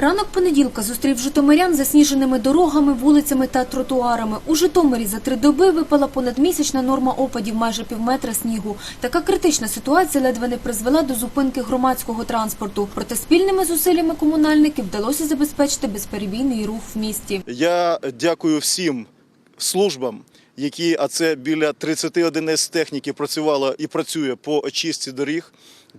Ранок понеділка зустрів житомирян засніженими дорогами, вулицями та тротуарами. У Житомирі за три доби випала понадмісячна норма опадів майже півметра снігу. Така критична ситуація ледве не призвела до зупинки громадського транспорту. Проте спільними зусиллями комунальників вдалося забезпечити безперебійний рух в місті. Я дякую всім службам, які, а це біля 30 одиниць техніки працювало і працює по очистці доріг,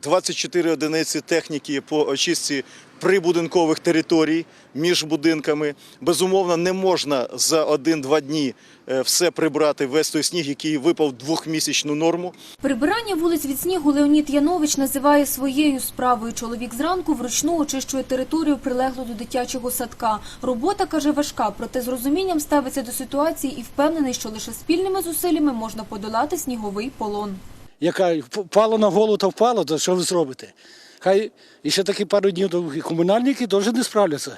24 одиниці техніки по очистці прибудинкових територій між будинками. Безумовно, не можна за один-два дні е, все прибрати весь той сніг, який випав двохмісячну норму. Прибирання вулиць від снігу Леонід Янович називає своєю справою. Чоловік зранку вручну очищує територію прилеглу до дитячого садка. Робота, каже, важка, проте з розумінням ставиться до ситуації і впевнений, що лише спільними зусиллями можна подолати сніговий полон. яка впала на голову, то впала, то що ви зробите? Хай ще такі пару днів то і комунальники теж не справляться.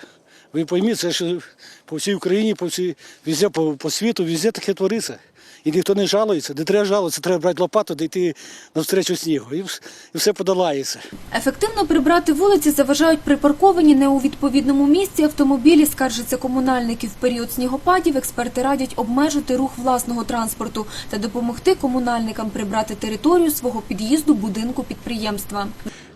Ви пойміть, це ж по всій Україні, по всій, везде, по, по світу, везде таке твориться. І ніхто не жалується, не треба жалуватися, треба брати лопату, де йти навстречу снігу. І все подолається. Ефективно прибрати вулиці заважають припарковані не у відповідному місці автомобілі, скаржаться комунальники. В період снігопадів експерти радять обмежити рух власного транспорту та допомогти комунальникам прибрати територію свого під'їзду будинку підприємства.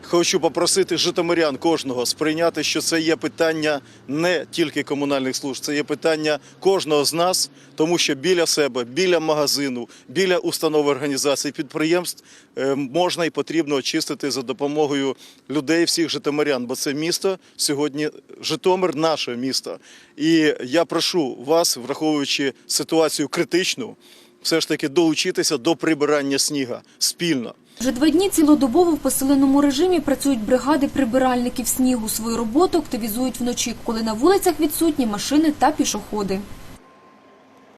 Хочу попросити житомирян кожного сприйняти, що це є питання не тільки комунальних служб, це є питання кожного з нас, тому що біля себе, біля магазину, біля установи організацій підприємств е, можна і потрібно очистити за допомогою людей, всіх житомирян, бо це місто сьогодні Житомир, наше місто. І я прошу вас, враховуючи ситуацію критичну, все ж таки долучитися до прибирання сніга спільно. Вже два дні цілодобово в посиленому режимі працюють бригади прибиральників снігу. Свою роботу активізують вночі, коли на вулицях відсутні машини та пішоходи.